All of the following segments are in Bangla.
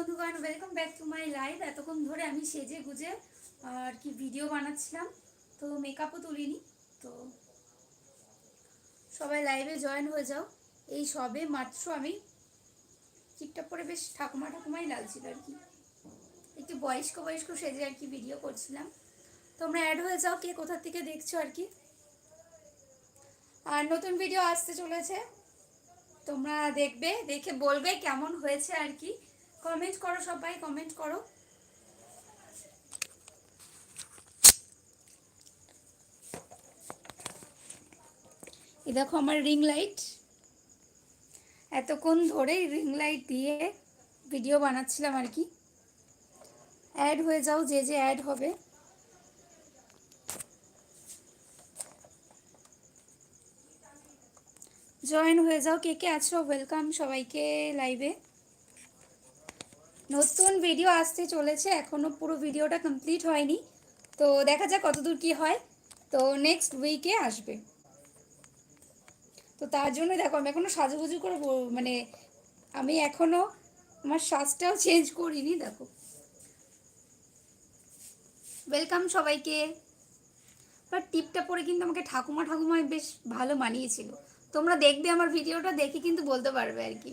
বন্ধুগণ welcome back to my live এতক্ষণ ধরে আমি সেজে গুজে আর কি ভিডিও বানাচ্ছিলাম, তো মেকআপও তুলিনি, তো সবাই লাইভে জয়েন হয়ে যাও। এই সবে মাত্র আমি ঠিকঠাক করে বেশ ঠাকুমা ঠাকুমাই লাগছিল আর কি। একটু বয়স্ক বয়স্ক সেজে আর কি ভিডিও করছিলাম। তোমরা অ্যাড হয়ে যাও, কে কোথা থেকে দেখছ আর কি। আর নতুন ভিডিও আসতে চলেছে। তোমরা দেখবে, দেখে বলবে কেমন হয়েছে আর কি। কমেন্ট করো সবাই কমেন্ট করো। এই দেখো আমার রিং লাইট এতক্ষণ ধরে রিং লাইট দিয়ে ভিডিও বানাচ্ছিলাম আর কি। অ্যাড হয়ে যাও, যে যে অ্যাড হবে। জয়েন হয়ে যাও, কে কে আছো? ওয়েলকাম সবাইকে লাইভে নতুন ভিডিও আসতে চলেছে এখনও পুরো ভিডিওটা কমপ্লিট হয়নি। তো দেখা যাক কতদূর কি হয়। তো নেক্সট উইকে আসবে। তো তার জন্য দেখো, আমি এখনও সাজুগুজু করে মানে আমি এখনও আমার সাজটাও চেঞ্জ করিনি, দেখো। ওয়েলকাম সবাইকে। বাট টিপটা পরে কিন্তু আমাকে ঠাকুমা ঠাকুমায় বেশ ভালো মানিয়েছিল। তোমরা দেখবে আমার ভিডিওটা দেখে কিন্তু বলতে পারবে আর কি।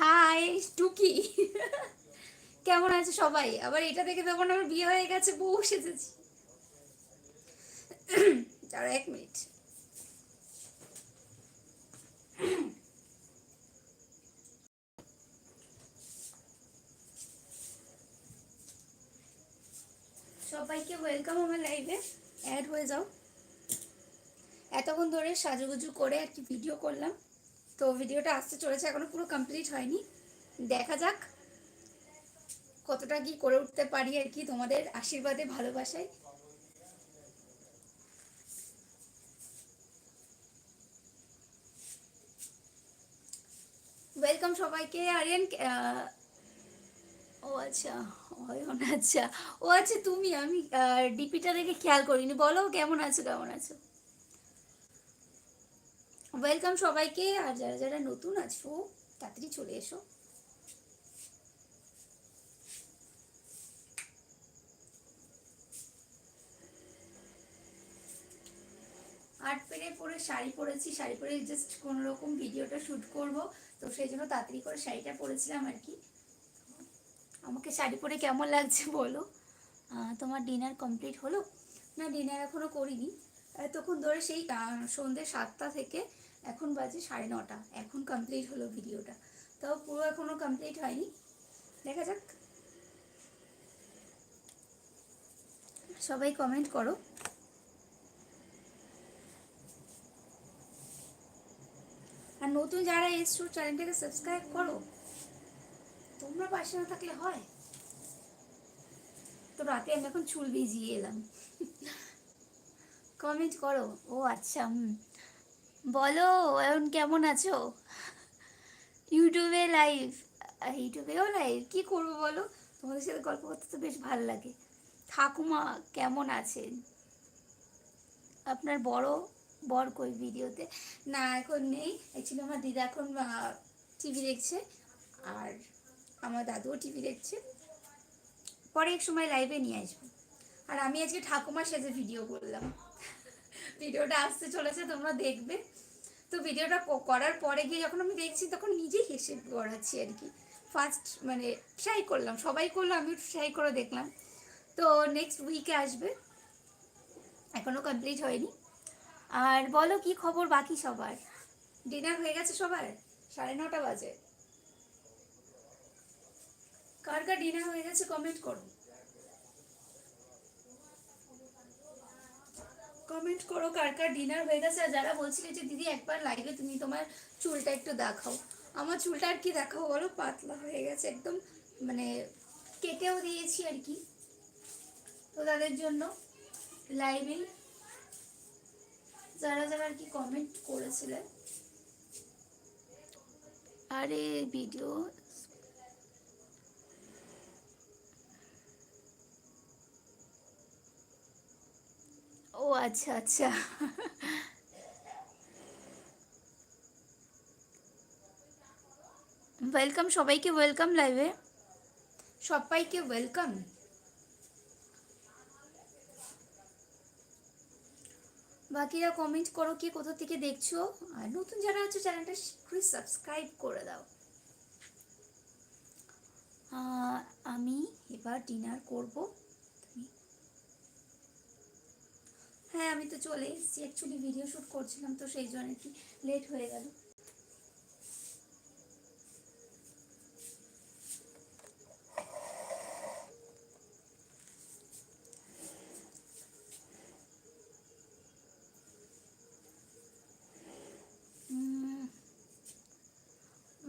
হাই টুকি কেমন আছে সবাই? আবার এটা দেখে তখন আমার বিয়ে হয়ে গেছে, বউ সেজেছি। দাঁড়া এক মিনিট। সবাইকে ওয়েলকাম আমার লাইভে অ্যাড হয়ে যাও। এতক্ষণ ধরে সাজুগুজু করে আর কি ভিডিও করলাম। তো ভিডিওটা আসতে চলেছে, এখনও পুরো কমপ্লিট হয়নি। দেখা যাক কতটা কি করে উঠতে পারি আর কি তোমাদের আশীর্বাদে, ভালোবাসায়। ওয়েলকাম সবাইকে, আরিয়ান ও আচ্ছা অয়ন আচ্ছা। ও আচ্ছা তুমি, আমি ডিপিটা দেখে খেয়াল করিনি। বলো, কেমন আছো কেমন আছো? ওয়েলকাম সবাইকে, আর যারা যারা নতুন আছো, তাড়াতাড়ি চলে এসো। আর্ট পেরে পরে শাড়ি পরেছি, শাড়ি পরে জাস্ট কোনো রকম ভিডিওটা শ্যুট করব, তো সেই জন্য তাড়াতাড়ি করে শাড়িটা পরেছিলাম আর কি। আমাকে শাড়ি পরে কেমন লাগছে বলো? তোমার ডিনার কমপ্লিট হলো? না ডিনার এখনও করিনি। এতক্ষণ ধরে সেই সন্ধ্যে সাতটা থেকে এখন বাজে সাড়ে নটা। এখন কমপ্লিট হলো ভিডিওটা। তাও পুরো এখনও কমপ্লিট হয়নি। দেখা যাক। সবাই কমেন্ট করো। আর নতুন যারা এসছো চ্যানেলটাকে সাবস্ক্রাইব করো। তোমরা পাশে না থাকলে হয়। তো রাতে আমি এখন চুল ভিজিয়ে এলাম। কমেন্ট করো। ও আচ্ছা হুম। বলো, এখন কেমন আছো? ইউটিউবে লাইভ ইউটিউবেও লাইভ কি করব বলো? তোমাদের সাথে গল্প করতে তো বেশ ভালো লাগে। ঠাকুমা কেমন আছেন? আপনার বড়, বর কই ভিডিওতে? না, এখন নেই। অ্যাকচুয়ালি আমার দিদা এখন টিভি দেখছে। আর আমার দাদুও টিভি দেখছে। পরে এক সময় লাইভে নিয়ে আসব। আর আমি আজকে ঠাকুমার সাথে ভিডিও করলাম। ভিডিওটা আসতে চলেছে, তোমরা দেখবে। তো ভিডিওটা করার পরে গিয়ে যখন আমি দেখছি, তখন নিজেই হেসে পড়াচ্ছি আর কি। ফার্স্ট মানে ট্রাই করলাম, সবাই করল আমি ট্রাই করে দেখলাম। তো নেক্সট উইকে আসবে। এখনও কমপ্লিট হয়নি। আর বলো কি খবর বাকি সবার? ডিনার হয়ে গেছে সবার? সাড়ে নটা বাজে। কার কার ডিনার হয়ে গেছে কমেন্ট করো। কমেন্ট করো কার কার ডিনার হয়ে গেছে আর যারা বলছিলে যে, দিদি, একবার লাইভে তুমি তোমার চুলটা একটু দেখাও। আমার চুলটা আর কি দেখাও বলো? পাতলা হয়ে গেছে একদম মানে কেটেও দিয়েছি আর কি। তো তাদের জন্য লাইভে যারা যারা আর কি কমেন্ট করেছিলেন। আরে ভিডিও ও আচ্ছা আচ্ছা। ওয়েলকাম, সবাইকে ওয়েলকাম লাইভে। সবাইকে ওয়েলকাম। বাকিরা কমেন্ট করো কি কোথা থেকে দেখছ। আর নতুন যারা আছে চ্যানেলটা শীঘ্রই সাবস্ক্রাইব করে দাও। আমি এবার ডিনার করব তুমি হ্যাঁ আমি তো চলে এসেছি। অ্যাকচুয়ালি ভিডিও শ্যুট করছিলাম তো সেই জন্য কি লেট হয়ে গেল।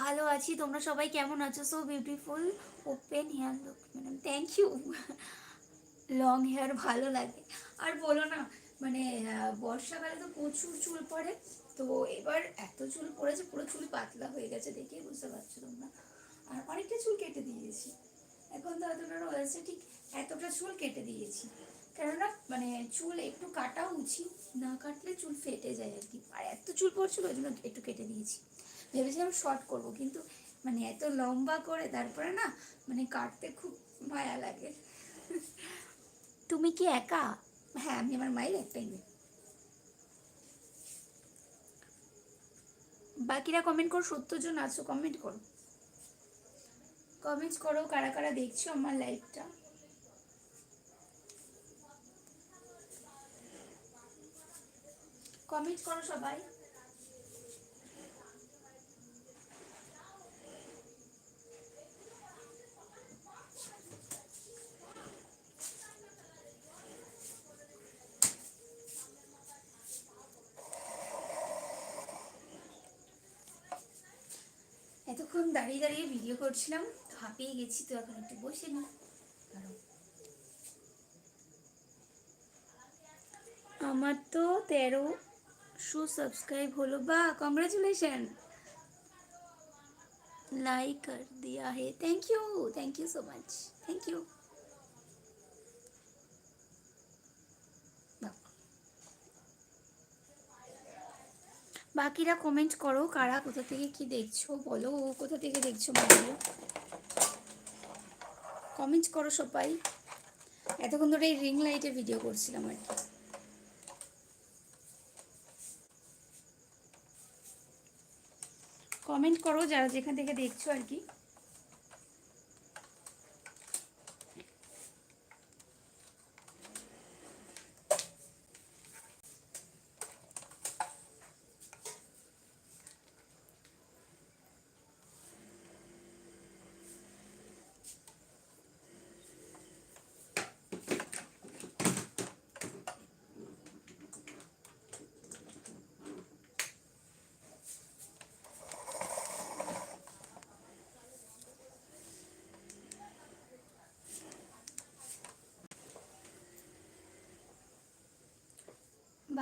ভালো আছি। তোমরা সবাই কেমন আছো? So beautiful open hair look madam thank you long hair ভালো লাগে। আর বলো না মানে বর্ষাকালে তো প্রচুর চুল পড়ে। তো এবার এত চুল পড়েছে, পুরো চুল পাতলা হয়ে গেছে দেখেই বুঝতে পারছ তোমরা। আর অনেকটা চুল কেটে দিয়েছি। এখন তো এতটা রয়েছে, ঠিক এতটা চুল কেটে দিয়েছি। কেননা মানে চুল একটু কাটা উচিত, না কাটলে চুল ফেটে যায় আর কি। আর এত চুল পড়ছিল, ওই জন্য একটু কেটে দিয়েছি। ভেবেছিলাম শর্ট করব, কিন্তু মানে এত লম্বা করে, তারপরে না মানে কাটতে খুব মায়া লাগে। তুমি কি একা? হ্যাঁ আপনি আমার মায়ের একটাই মেয়ে বাকিরা কমেন্ট করো সত্তর জন আছো কমেন্ট করো। কমেন্ট করো, কারা কারা দেখছ আমার লাইফটা কমেন্ট করো সবাই। এতক্ষণ দাঁড়িয়ে দাঁড়িয়ে ভিডিও করছিলাম, তো হাঁপিয়ে গেছি তো এখন একটু বসে নি। আমার তো তেরো শো সাবস্ক্রাইব হলো, বা কংগ্রাচুলেশন লাইক কর দিয়া হে। Thank you thank you so much thank you বাকিরা কমেন্ট করো, কারা কোথা থেকে কি দেখছ, বলো, কোথা থেকে দেখছ বলো কমেন্ট করো সবাই। এতক্ষণ ধরে এই রিং লাইটে ভিডিও করছিলাম আর কি। কমেন্ট করো যারা যেখান থেকে দেখছ আর কি।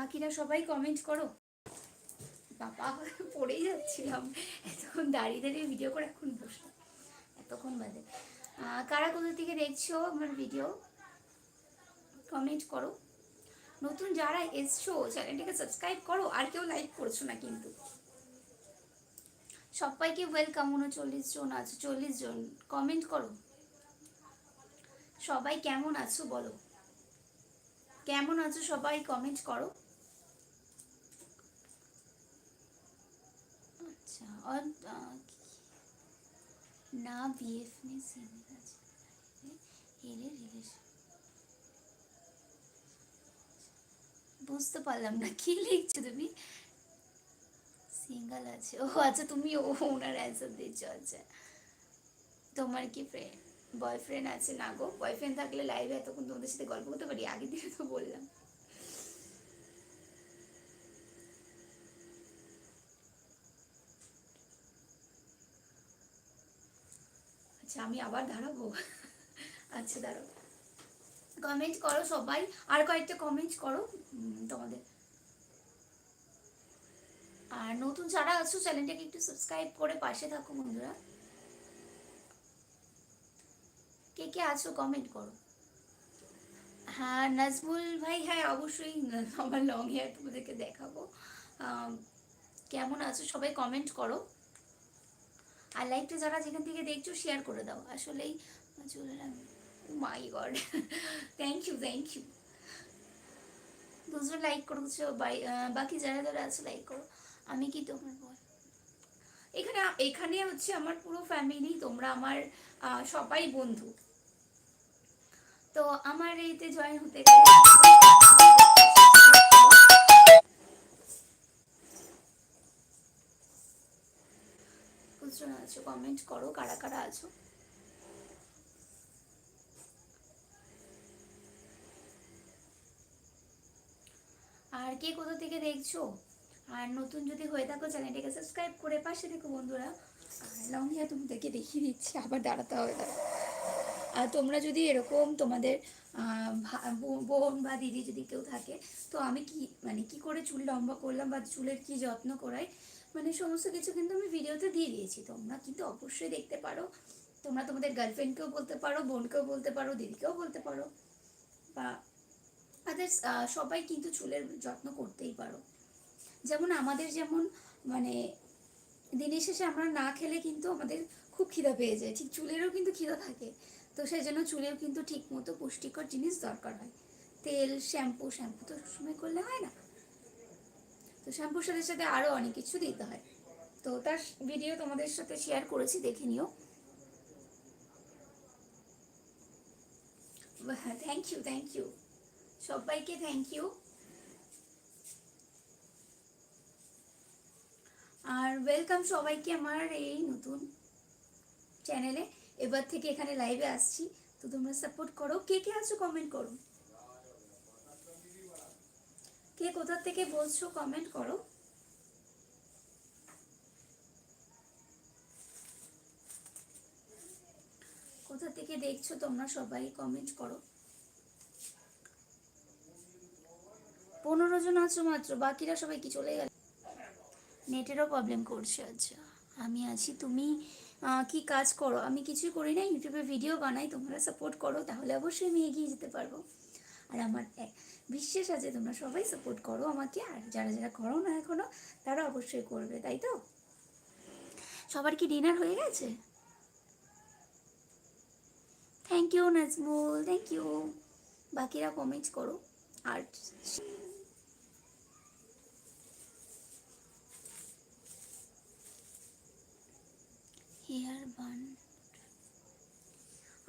বাকিরা সবাই কমেন্ট করো। বাবা, পড়েই যাচ্ছিলাম। এতক্ষণ দাঁড়িয়ে দাঁড়িয়ে ভিডিও করে এখন বসলাম। এতক্ষণ বাদে। কারা কোথা থেকে দেখছ আমার ভিডিও কমেন্ট করো। নতুন যারা এসছো চ্যানেলটাকে সাবস্ক্রাইব করো, আর কেউ লাইক করছ না কিন্তু। সবাইকে ওয়েলকাম উনচল্লিশ জন আছো, চল্লিশ জন। কমেন্ট করো। সবাই কেমন আছো বলো। কেমন আছো সবাই কমেন্ট করো। আচ্ছা और अ, না বিএফ में সিঙ্গেল আছে এরে রিলেশন বুঝতে পারলাম না কি লিখছো তুমি সিঙ্গেল আছে ও আচ্ছা তুমি ও ওনার অ্যান্সার দিচ্ছ আচ্ছা তোমার কি ফ্রেন্ড বয়ফ্রেন্ড আছে না গো বয়ফ্রেন্ড থাকলে লাইভে এতক্ষণ তোমাদের সাথে গল্প করতে পারি আগের দিনে তো বললাম আচ্ছা আমি আবার দাঁড়াবো? আচ্ছা দাঁড়াও। কমেন্ট করো সবাই। আর কয়েকটা কমেন্ট করো তোমাদের। আর নতুন যারা আছো, চ্যানেলটাকে একটু সাবস্ক্রাইব করে পাশে থাকো বন্ধুরা। কে কে আছো কমেন্ট করো। হ্যাঁ নাজমুল ভাই হ্যাঁ অবশ্যই আমার লং হেয়ার তোমাদেরকে দেখাবো। কেমন আছো, সবাই কমেন্ট করো। আর লাইভটা যারা যেখান থেকে দেখছ শেয়ার করে দাও। আসলেই my god thank you thank you দুজন লাইক করেছ বাকি যারা যারা আছে লাইক করো। আমি কি তোমার বল এখানে এখানে হচ্ছে আমার পুরো ফ্যামিলি তোমরা আমার সবাই বন্ধু। তো আমার এইতে জয়েন হতে গেলে কতজন আছো কমেন্ট করো কারা কারা আছো। আর কে কোথা থেকে দেখছ? আর নতুন যদি হয়ে থাকো, চ্যানেলটাকে সাবস্ক্রাইব করে পাশে দেখো বন্ধুরা। আর লং হেয়ার তোমাদেরকে দেখিয়ে দিচ্ছি, আবার দাঁড়াতে হবে আর তোমরা যদি এরকম তোমাদের বোন বা দিদি যদি কেউ থাকে, তো আমি কি মানে কি করে চুল লম্বা করলাম বা চুলের কি যত্ন করাই মানে সমস্ত কিছু কিন্তু আমি ভিডিওতে দিয়ে দিয়েছি। তোমরা কিন্তু অবশ্যই দেখতে পারো। তোমরা তোমাদের গার্লফ্রেন্ডকেও বলতে পারো, বোনকেও বলতে পারো, দিদিকেও বলতে পারো। বা আদার্স সবাই কিন্তু চুলের যত্ন করতেই পারো। যেমন আমাদের যেমন মানে দিনের শেষে আমরা না খেলে কিন্তু আমাদের খুব খিদা পেয়ে যায়। ঠিক চুলেরও কিন্তু খিদা থাকে। তো সেই জন্য চুলেও কিন্তু ঠিক মতো পুষ্টিকর জিনিস দরকার হয়। তেল, শ্যাম্পু শ্যাম্পু তো সবসময় করলে হয় না। তো শ্যাম্পুর সাথে সাথে আরও অনেক কিছু দিতে হয়। তো তার ভিডিও তোমাদের সাথে শেয়ার করেছি, দেখে নিও। থ্যাংক ইউ থ্যাংক ইউ সবাইকে থ্যাংক ইউ আর ওয়েলকাম সবাইকে আমার এই নতুন চ্যানেলে এবার থেকে এখানে লাইভে আসছি। তো তোমরা সাপোর্ট করো। কে কে আছো কমেন্ট করো। কে কোথা থেকে বলছো কমেন্ট করো। কোথা থেকে দেখছ তোমরা সবাই কমেন্ট করো। পনেরো জন আছো মাত্র, বাকিরা সবাই কি চলে গেল? নেটেরও প্রবলেম করছে আচ্ছা। আমি আছি, তুমি কি কাজ করো? আমি কিছুই করি না ইউটিউবে ভিডিও বানাই, তোমরা সাপোর্ট করো, তাহলে অবশ্যই আমি এগিয়ে যেতে পারব। আর আমার বিশ্বাস আছে, তোমরা সবাই সাপোর্ট করো আমাকে, আর যারা যারা করো না এখনও, তারা অবশ্যই করবে, তাই তো? সবার কি ডিনার হয়ে গেছে? Thank you Najmul thank you বাকিরা কমেন্টস করো, আর হেয়ার বান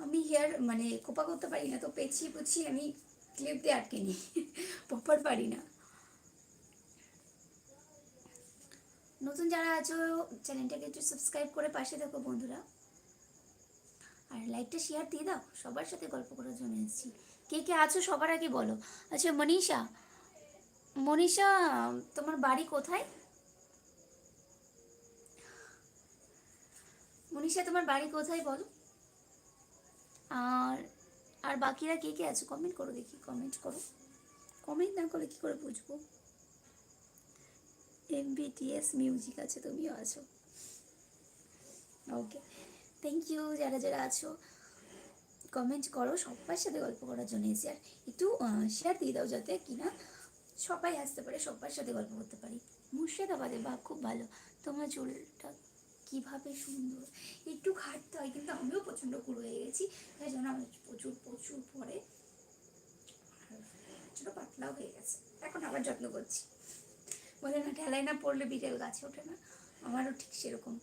আমি হেয়ার মানে কোপা করতে পারি না, তো পেঁচিয়ে পুছিয়ে আমি ক্লিপ দিয়ে আটকে নিই। প্রপার পারি না। নতুন যারা আছো চ্যানেলটাকে একটু সাবস্ক্রাইব করে পাশে দেখো বন্ধুরা। আর লাইকটা শেয়ার দিয়ে দাও, সবার সাথে গল্প করার জন্য এসেছি। কে কে আছো সবার আগে বলো। আচ্ছা মনীষা। মনীষা, তোমার বাড়ি কোথায়? মনীষা, তোমার বাড়ি কোথায় বলো? আর বাকিরা কে কে আছে? কমেন্ট করো দেখি কমেন্ট করো। কমেন্ট না করলে কি করে বুঝব? এমবিটিএস মিউজিক আছে, তুমিও আছো। ওকে থ্যাংক ইউ যারা যারা আছো। কমেন্ট করো, সবার সাথে গল্প করার জন্য এসে। আর একটু শেয়ার দিয়ে দাও যাতে কিনা সবাই আসতে পারে, সবার সাথে গল্প করতে পারি। মুর্শিদাবাদে বা খুব ভালো। তোমার চুলটা কীভাবে সুন্দর। একটু খাটতে হয়, কিন্তু আমিও প্রচণ্ড কুড়ো হয়ে গেছি। তাই জন্য আমার প্রচুর প্রচুর পরে ছোটো পাতলাও হয়ে গেছে। এখন আবার যত্ন করছি। বলে না ঠেলায় না পড়লে বিড়েল গাছে ওঠে না। আমারও ঠিক সেরকম।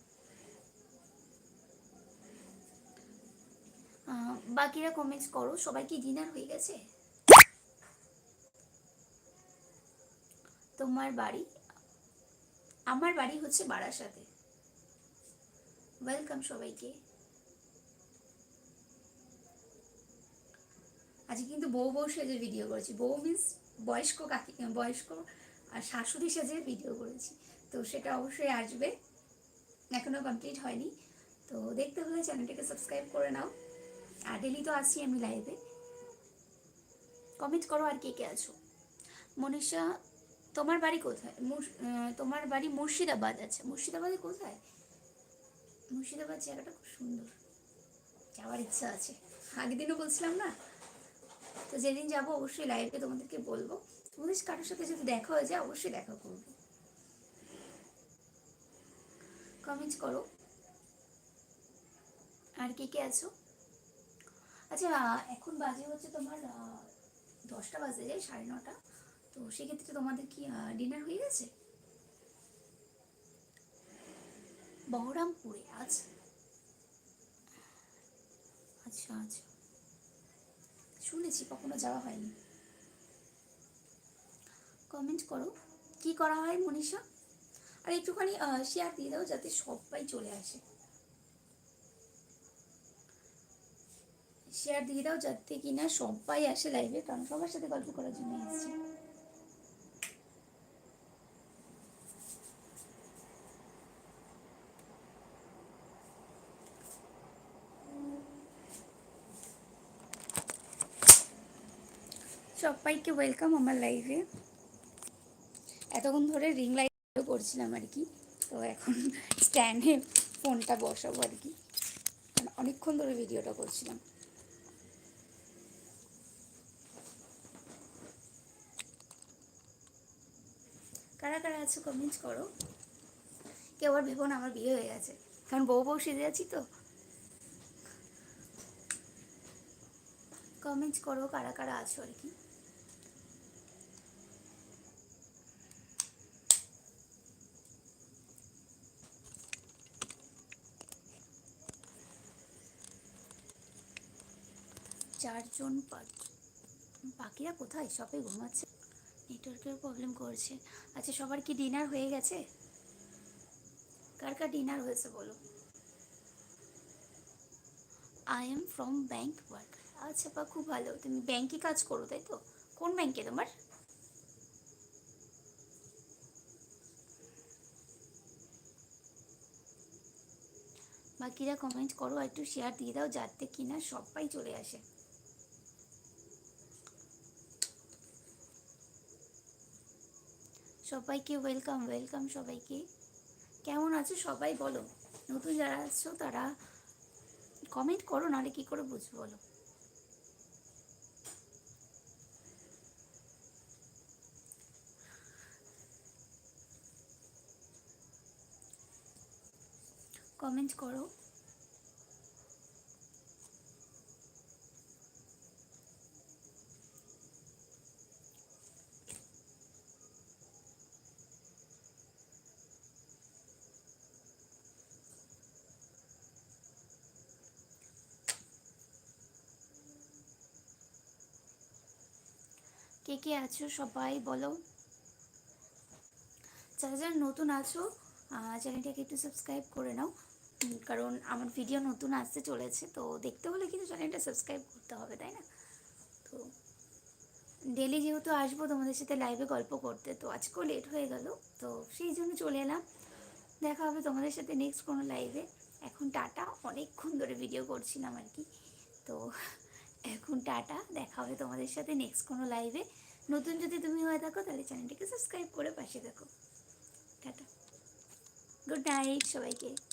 বাকিরা কমেন্টস করো, সবাই কি ডিনার হয়ে গেছে? তোমার বাড়ি? আমার বাড়ি হচ্ছে বারাসাতে। ওয়েলকাম সবাইকে। আজকে কিন্তু বউ বউ সেজে ভিডিও করেছি। বউ মিন্স বয়স্ক কাকি বয়স্ক আর শাশুড়ি সেজে ভিডিও করেছি। তো সেটা অবশ্যই আসবে। এখনও কমপ্লিট হয়নি। তো দেখতে হলে চ্যানেলটাকে সাবস্ক্রাইব করে নাও। আর ডেলি তো আসছি আমি লাইভে কমেন্ট করো আর কে কে আছো। মনীষা, তোমার বাড়ি কোথায়? তোমার বাড়ি মুর্শিদাবাদ আছে। মুর্শিদাবাদে কোথায়? মুর্শিদাবাদ জায়গাটা খুব সুন্দর। যাওয়ার ইচ্ছা আছে। আগের দিনও বলছিলাম না? তো যেদিন যাব অবশ্যই লাইভে তোমাদেরকে বলব। তোমাদের কারোর সাথে যদি দেখা হয়ে যায়, অবশ্যই দেখা করব। কমেন্ট করো। আর কে কে আছো? আচ্ছা এখন বাজে হচ্ছে তোমার দশটা বাজে যায় সাড়ে নটা। তো সেক্ষেত্রে তোমাদের কি ডিনার হয়ে গেছে? বহরমপুরে আচ্ছা আচ্ছা আচ্ছা। শুনেছি, কখনো যাওয়া হয়নি। কমেন্ট করো। কি করা হয় মনীষা? আর একটুখানি শেয়ার দিয়ে দাও যাতে সবাই চলে আসে। শেয়ার দিয়ে দাও যাতে কিনা সবাই আসে লাইভে কারণ সবার সাথে গল্প করার জন্য এসেছি। সবাইকে ওয়েলকাম আমার লাইফে এতক্ষণ ধরে রিং লাইট করছিলাম আর কি। তো এখন স্ট্যান্ডে ফোনটা বসাবো আর কি। কারণ অনেকক্ষণ ধরে ভিডিওটা করছিলাম। কারা কারা আছো কমেন্টস করো। কেউ আর ভেবো না, আমার বিয়ে হয়ে গেছে। কারণ বউ বউ সেজে আছি তো। কমেন্টস করো কারা কারা আছো আর কি। চারজন পা- পাখিরা কোথায়? সবে ঘুমাচ্ছে। নেটওয়ার্কের প্রবলেম করছে। আচ্ছা সবার কি ডিনার হয়ে গেছে? কার কার ডিনার হয়েছে বলো? I am from bank work আচ্ছা বা খুব ভালো। তুমি ব্যাংকে কাজ করো, তাই তো? কোন ব্যাংকে তোমার? বাকিরা কমেন্ট করো একটু শেয়ার দিয়ে দাও, যাতে কিনা সবাই চলে আসে। সবাইকে ওয়েলকাম ওয়েলকাম সবাইকে। কেমন আছো সবাই বলো? নতুন যারা আছো তারা কমেন্ট করো, নাহলে কি করে বুঝব বলো? কমেন্ট করো। কে আছো সবাই বলো। যারা যারা নতুন আছো চ্যানেলটাকে একটু সাবস্ক্রাইব করে নাও। কারণ আমার ভিডিও নতুন আসতে চলেছে, তো দেখতে হলে কিন্তু চ্যানেলটা সাবস্ক্রাইব করতে হবে, তাই না? তো ডেলি যেহেতু আসব তোমাদের সাথে লাইভে গল্প করতে, তো আজকেও লেট হয়ে গেল, তো সেই জন্য চলে এলাম। দেখা হবে তোমাদের সাথে নেক্সট কোনো লাইভে এখন টাটা, অনেকক্ষণ ধরে ভিডিও করছিলাম আর কি। তো এখন টাটা, দেখা হবে তোমাদের সাথে নেক্সট কোনো লাইভে নতুন যদি তুমি হয়ে থাকো, তাহলে চ্যানেলটিকে সাবস্ক্রাইব করে পাশে থাকো। টাটা। গুড নাইট সবাইকে।